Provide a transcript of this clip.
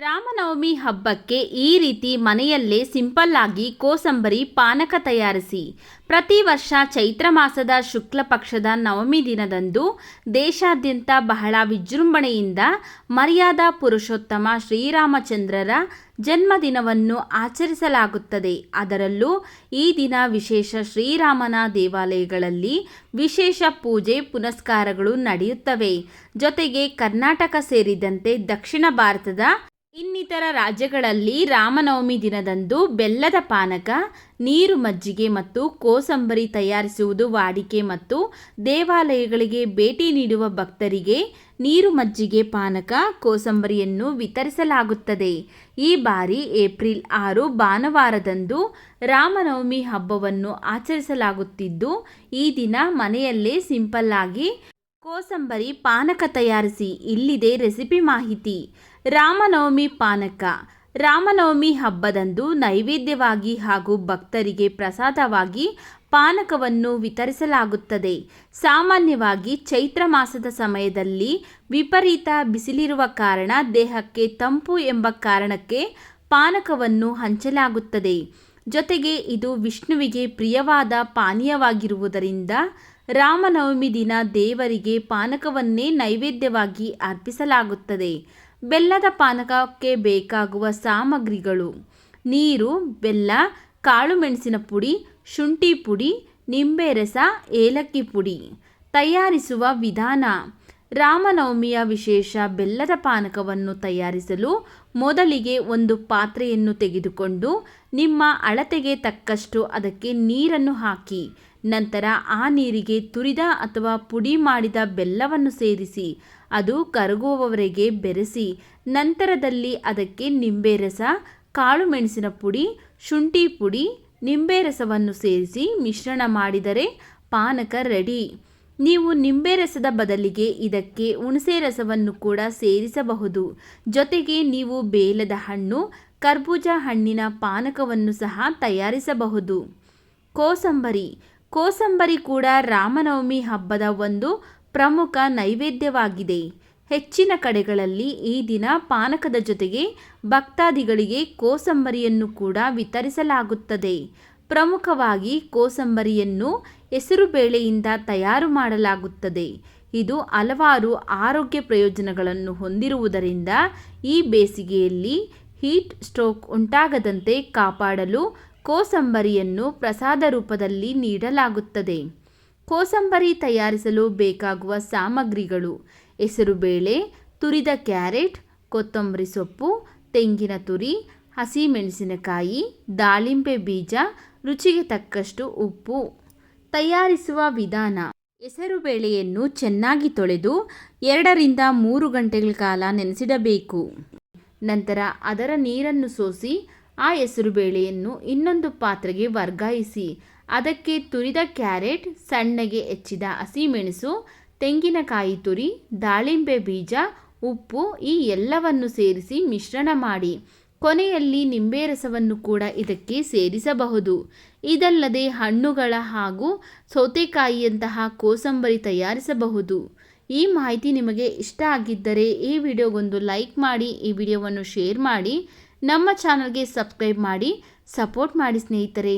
ರಾಮನವಮಿ ಹಬ್ಬಕ್ಕೆ ಈ ರೀತಿ ಮನೆಯಲ್ಲೇ ಸಿಂಪಲ್ ಆಗಿ ಕೋಸಂಬರಿ ಪಾನಕ ತಯಾರಿಸಿ, ಪ್ರತಿ ವರ್ಷ ಚೈತ್ರ ಮಾಸದ ಶುಕ್ಲ ಪಕ್ಷದ ನವಮಿ ದಿನದಂದು ದೇಶಾದ್ಯಂತ ಬಹಳ ವಿಜೃಂಭಣೆಯಿಂದ ಮರ್ಯಾದಾ ಪುರುಷೋತ್ತಮ ಶ್ರೀರಾಮಚಂದ್ರರ ಜನ್ಮದಿನವನ್ನು ಆಚರಿಸಲಾಗುತ್ತದೆ. ಅದರಲ್ಲೂ ಈ ದಿನ ವಿಶೇಷ ಶ್ರೀರಾಮನ ದೇವಾಲಯಗಳಲ್ಲಿ ವಿಶೇಷ ಪೂಜೆ ಪುನಸ್ಕಾರಗಳು ನಡೆಯುತ್ತವೆ. ಜೊತೆಗೆ ಕರ್ನಾಟಕ ಸೇರಿದಂತೆ ದಕ್ಷಿಣ ಭಾರತದ ಇನ್ನಿತರ ರಾಜ್ಯಗಳಲ್ಲಿ ರಾಮನವಮಿ ದಿನದಂದು ಬೆಲ್ಲದ ಪಾನಕ, ನೀರು ಮಜ್ಜಿಗೆ ಮತ್ತು ಕೋಸಂಬರಿ ತಯಾರಿಸುವುದು ವಾಡಿಕೆ ಮತ್ತು ದೇವಾಲಯಗಳಿಗೆ ಭೇಟಿ ನೀಡುವ ಭಕ್ತರಿಗೆ ನೀರು ಮಜ್ಜಿಗೆ ಪಾನಕ, ಕೋಸಂಬರಿಯನ್ನು ವಿತರಿಸಲಾಗುತ್ತದೆ. ಈ ಬಾರಿ ಏಪ್ರಿಲ್ ಆರು ಭಾನುವಾರದಂದು ರಾಮನವಮಿ ಹಬ್ಬವನ್ನು ಆಚರಿಸಲಾಗುತ್ತಿದ್ದು, ಈ ದಿನ ಮನೆಯಲ್ಲೇ ಸಿಂಪಲ್ಲಾಗಿ ಕೋಸಂಬರಿ ಪಾನಕ ತಯಾರಿಸಿ, ಇಲ್ಲಿದೆ ರೆಸಿಪಿ ಮಾಹಿತಿ. ರಾಮನವಮಿ ಪಾನಕ. ರಾಮನವಮಿ ಹಬ್ಬದಂದು ನೈವೇದ್ಯವಾಗಿ ಹಾಗೂ ಭಕ್ತರಿಗೆ ಪ್ರಸಾದವಾಗಿ ಪಾನಕವನ್ನು ವಿತರಿಸಲಾಗುತ್ತದೆ. ಸಾಮಾನ್ಯವಾಗಿ ಚೈತ್ರ ಮಾಸದ ಸಮಯದಲ್ಲಿ ವಿಪರೀತ ಬಿಸಿಲಿರುವ ಕಾರಣ ದೇಹಕ್ಕೆ ತಂಪು ಎಂಬ ಕಾರಣಕ್ಕೆ ಪಾನಕವನ್ನು ಹಂಚಲಾಗುತ್ತದೆ. ಜೊತೆಗೆ ಇದು ವಿಷ್ಣುವಿಗೆ ಪ್ರಿಯವಾದ ಪಾನೀಯವಾಗಿರುವುದರಿಂದ ರಾಮನವಮಿ ದಿನ ದೇವರಿಗೆ ಪಾನಕವನ್ನೇ ನೈವೇದ್ಯವಾಗಿ ಅರ್ಪಿಸಲಾಗುತ್ತದೆ. ಬೆಲ್ಲದ ಪಾನಕಕ್ಕೆ ಬೇಕಾಗುವ ಸಾಮಗ್ರಿಗಳು ನೀರು, ಬೆಲ್ಲ, ಕಾಳು ಮೆಣಸಿನ ಪುಡಿ, ಶುಂಠಿ ಪುಡಿ, ನಿಂಬೆ ರಸ, ಏಲಕ್ಕಿ ಪುಡಿ. ತಯಾರಿಸುವ ವಿಧಾನ ರಾಮನವಮಿಯ ವಿಶೇಷ ಬೆಲ್ಲದ ಪಾನಕವನ್ನು ತಯಾರಿಸಲು ಮೊದಲಿಗೆ ಒಂದು ಪಾತ್ರೆಯನ್ನು ತೆಗೆದುಕೊಂಡು ನಿಮ್ಮ ಅಳತೆಗೆ ತಕ್ಕಷ್ಟು ಅದಕ್ಕೆ ನೀರನ್ನು ಹಾಕಿ, ನಂತರ ಆ ನೀರಿಗೆ ತುರಿದ ಅಥವಾ ಪುಡಿ ಮಾಡಿದ ಬೆಲ್ಲವನ್ನು ಸೇರಿಸಿ, ಅದು ಕರಗುವವರೆಗೆ ಬೆರೆಸಿ, ನಂತರದಲ್ಲಿ ಅದಕ್ಕೆ ನಿಂಬೆ ರಸ, ಕಾಳು ಮೆಣಸಿನ ಪುಡಿ, ಶುಂಠಿ ಪುಡಿ, ನಿಂಬೆ ರಸವನ್ನು ಸೇರಿಸಿ ಮಿಶ್ರಣ ಮಾಡಿದರೆ ಪಾನಕ ರೆಡಿ. ನೀವು ನಿಂಬೆ ರಸದ ಬದಲಿಗೆ ಇದಕ್ಕೆ ಹುಣಸೆ ರಸವನ್ನು ಕೂಡ ಸೇರಿಸಬಹುದು. ಜೊತೆಗೆ ನೀವು ಬೇಲದ ಹಣ್ಣು, ಕರ್ಬೂಜ ಹಣ್ಣಿನ ಪಾನಕವನ್ನು ಸಹ ತಯಾರಿಸಬಹುದು. ಕೋಸಂಬರಿ. ಕೋಸಂಬರಿ ಕೂಡ ರಾಮನವಮಿ ಹಬ್ಬದ ಒಂದು ಪ್ರಮುಖ ನೈವೇದ್ಯವಾಗಿದೆ. ಹೆಚ್ಚಿನ ಕಡೆಗಳಲ್ಲಿ ಈ ದಿನ ಪಾನಕದ ಜೊತೆಗೆ ಭಕ್ತಾದಿಗಳಿಗೆ ಕೋಸಂಬರಿಯನ್ನು ಕೂಡ ವಿತರಿಸಲಾಗುತ್ತದೆ. ಪ್ರಮುಖವಾಗಿ ಕೋಸಂಬರಿಯನ್ನು ಹೆಸರುಬೇಳೆಯಿಂದ ತಯಾರು ಮಾಡಲಾಗುತ್ತದೆ. ಇದು ಹಲವಾರು ಆರೋಗ್ಯ ಪ್ರಯೋಜನಗಳನ್ನು ಹೊಂದಿರುವುದರಿಂದ ಈ ಬೇಸಿಗೆಯಲ್ಲಿ ಹೀಟ್ ಸ್ಟ್ರೋಕ್ ಉಂಟಾಗದಂತೆ ಕಾಪಾಡಲು ಕೋಸಂಬರಿಯನ್ನು ಪ್ರಸಾದ ರೂಪದಲ್ಲಿ ನೀಡಲಾಗುತ್ತದೆ. ಕೋಸಂಬರಿ ತಯಾರಿಸಲು ಬೇಕಾಗುವ ಸಾಮಗ್ರಿಗಳು ಹೆಸರುಬೇಳೆ ತುರಿದ ಕ್ಯಾರೆಟ್, ಕೊತ್ತಂಬರಿ ಸೊಪ್ಪು, ತೆಂಗಿನ ತುರಿ, ಹಸಿಮೆಣಸಿನಕಾಯಿ, ದಾಳಿಂಬೆ ಬೀಜ ರುಚಿಗೆ ತಕ್ಕಷ್ಟು ಉಪ್ಪು. ತಯಾರಿಸುವ ವಿಧಾನ. ಹೆಸರುಬೇಳೆಯನ್ನು ಚೆನ್ನಾಗಿ ತೊಳೆದು ಎರಡರಿಂದ ಮೂರು ಗಂಟೆಗಳ ಕಾಲ ನೆನೆಸಿಡಬೇಕು. ನಂತರ ಅದರ ನೀರನ್ನು ಸೋಸಿ ಆ ಹೆಸರುಬೇಳೆಯನ್ನು ಇನ್ನೊಂದು ಪಾತ್ರೆಗೆ ವರ್ಗಾಯಿಸಿ, ಅದಕ್ಕೆ ತುರಿದ ಕ್ಯಾರೆಟ್, ಸಣ್ಣಗೆ ಹೆಚ್ಚಿದ ಹಸಿಮೆಣಸು, ತೆಂಗಿನಕಾಯಿ ತುರಿ, ದಾಳಿಂಬೆ ಬೀಜ, ಉಪ್ಪು ಈ ಎಲ್ಲವನ್ನು ಸೇರಿಸಿ ಮಿಶ್ರಣ ಮಾಡಿ. ಕೊನೆಯಲ್ಲಿ ನಿಂಬೆ ರಸವನ್ನು ಕೂಡ ಇದಕ್ಕೆ ಸೇರಿಸಬಹುದು. ಇದಲ್ಲದೆ ಹಣ್ಣುಗಳ ಹಾಗೂ ಸೌತೆಕಾಯಿಯಂತಹ ಕೋಸಂಬರಿ ತಯಾರಿಸಬಹುದು. ಈ ಮಾಹಿತಿ ನಿಮಗೆ ಇಷ್ಟ ಆಗಿದ್ದರೆ ಈ ವಿಡಿಯೋಗೊಂದು ಲೈಕ್ ಮಾಡಿ, ಈ ವಿಡಿಯೋವನ್ನು ಶೇರ್ ಮಾಡಿ, ನಮ್ಮ ಚಾನಲ್ಗೆ ಸಬ್ಸ್ಕ್ರೈಬ್ ಮಾಡಿ, ಸಪೋರ್ಟ್ ಮಾಡಿ ಸ್ನೇಹಿತರೆ.